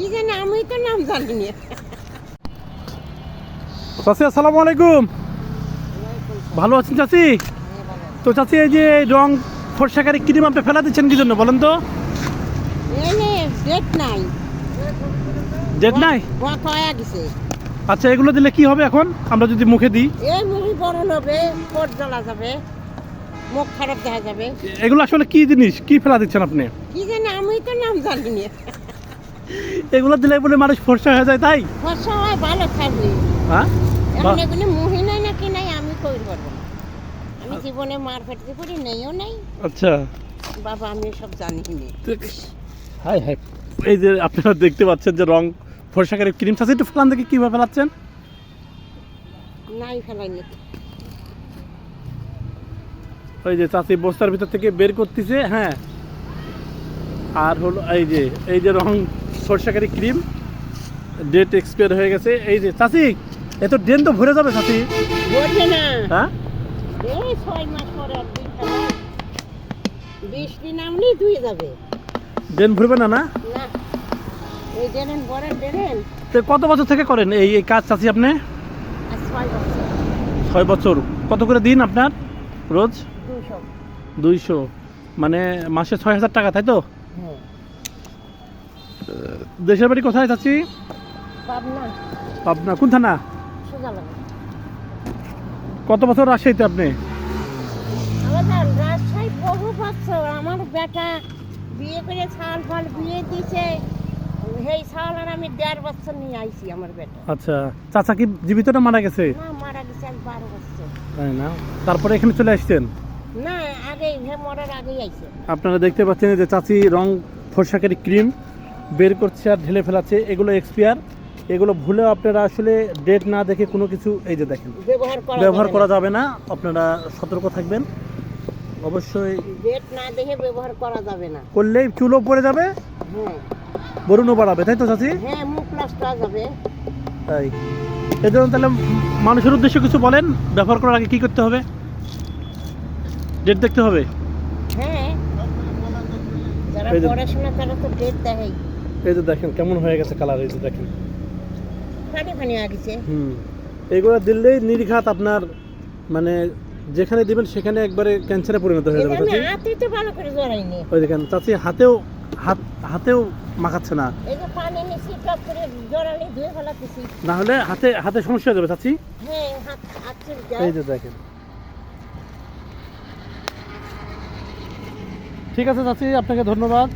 কি জানি আমি তো নাম জানি না চাচি আসসালামু আলাইকুম। ভালো আছেন চাচি? তো চাচি এই যে রং ফর্সাকারি ক্রিম আপনি ফেলা দিচ্ছেন কি জন্য বলেন তো? ডেট নাই। ডেট নাই? বা কয়া গেছে। আচ্ছা এগুলো দিলে কি হবে এখন? আমরা যদি মুখে দিই। এই বড় হবে পট জ্বলা যাবে মুখ খারাপ দেখা যাবে। এগুলো আসলে কি জিনিস? কি ফেলা দিচ্ছেন আপনি? কি জানি আমি তো নাম জানি না এগুলো দিলে বলে মানুষ ফর্সা হয়ে যায় তাই? ফসা হয় ভালো থাকবে হ্যাঁ? এখন এগুলি নাকি নাই আমি কই পারব না। আমি জীবনে মার ফেটতে করি নেইও নাই। আচ্ছা। বাবা আমি সব জানি না। Hi hi. এই যে আপনারা দেখতে পাচ্ছেন যে রং ফর্সাকারি ক্রিম চাচি একটু ফেলান দেখি কীভাবে ফেলাচ্ছেন। নাই ফেলাইনি ওই যে চাচি বস্তার ভিতর থেকে বের করতেছে হ্যাঁ। আর হলো এই যে এই যে রং সরষাকারি ক্রিম। ডেট এক্সপায়ার হয়ে গেছে। এই যে চাচি এত ডেন তো ভরে যাবে চাচি। হ্যাঁ? ডেন ভরবে না না? ডেরেন ডেরেন কত বছর থেকে করেন এই এই কাজ চাচি আপনি? ছয় বছর। কত করে দিন আপনার রোজ? দুইশো। মানে মাসে ছয় হাজার টাকা তাই তো? হ্যাঁ। দেশের বাড়ি কোথায় চাচি? পাবনা। আপনার কোন থানা? কত বছর রাজশাহীতে আপনি? রাজশাহী বহু বছর আমার বেটা বিয়ে করে ছাল ফাল বিয়ে দিছে সেই ছাল আর আমি দেড় বছর নিয়ে আইছি আমার বেটা। আচ্ছা চাচা কি জীবিত না মারা গেছে? না মারা গেছে আজ বারো বছর। তাই না? তারপরে এখানে চলে আসছেন? না আগে মরার আগেই আইছে। আপনারা দেখতে পাচ্ছেন যে চাচি রং ফর্সাকারি ক্রিম। বের করছে আর ঢেলে ফেলাচ্ছে এগুলো এক্সপিয়ার এগুলো ভুলেও আপনারা আসলে ডেট না দেখে কোনো কিছু এই যে দেখেন ব্যবহার করা যাবে না। আপনারা সতর্ক থাকবেন। অবশ্যই ডেট না দেখে ব্যবহার করা যাবে না। করলেই চুলও পড়ে যাবে হ্যাঁ। বরুণও বাড়াবে তাই তো চাচি? হ্যাঁ মুখ যাবে। তাই। এই জন্য তাহলে মানুষের উদ্দেশ্যে কিছু বলেন ব্যবহার করার আগে কি করতে হবে? ডেট দেখতে হবে? হ্যাঁ। যারা পড়াশোনা তারা তো ডেট দেখেই এই যে দেখেন কেমন হয়ে গেছে কালার এই যে দেখেন। ফানি ফানি আগেছে হুম। এইগুলো দিলেই নির্ঘাত আপনার মানে যেখানে দিবেন সেখানে একবারে ক্যান্সারে পরিণত হয়ে যাবে চাচি হাতে তো? ভালো করে জড়াইনি ওই দেখেন চাচি হাতেও হাত হাতেও মাখাচ্ছে না। এই যে পানি নিছি টপ করে জড়ালি ধুয়ে ফেলাতেছি। না হলে হাতে হাতে সমস্যা হয়ে যাবে চাচি? হ্যাঁ হাত হাত এই যে দেখেন। ঠিক আছে চাচি আপনাকে ধন্যবাদ।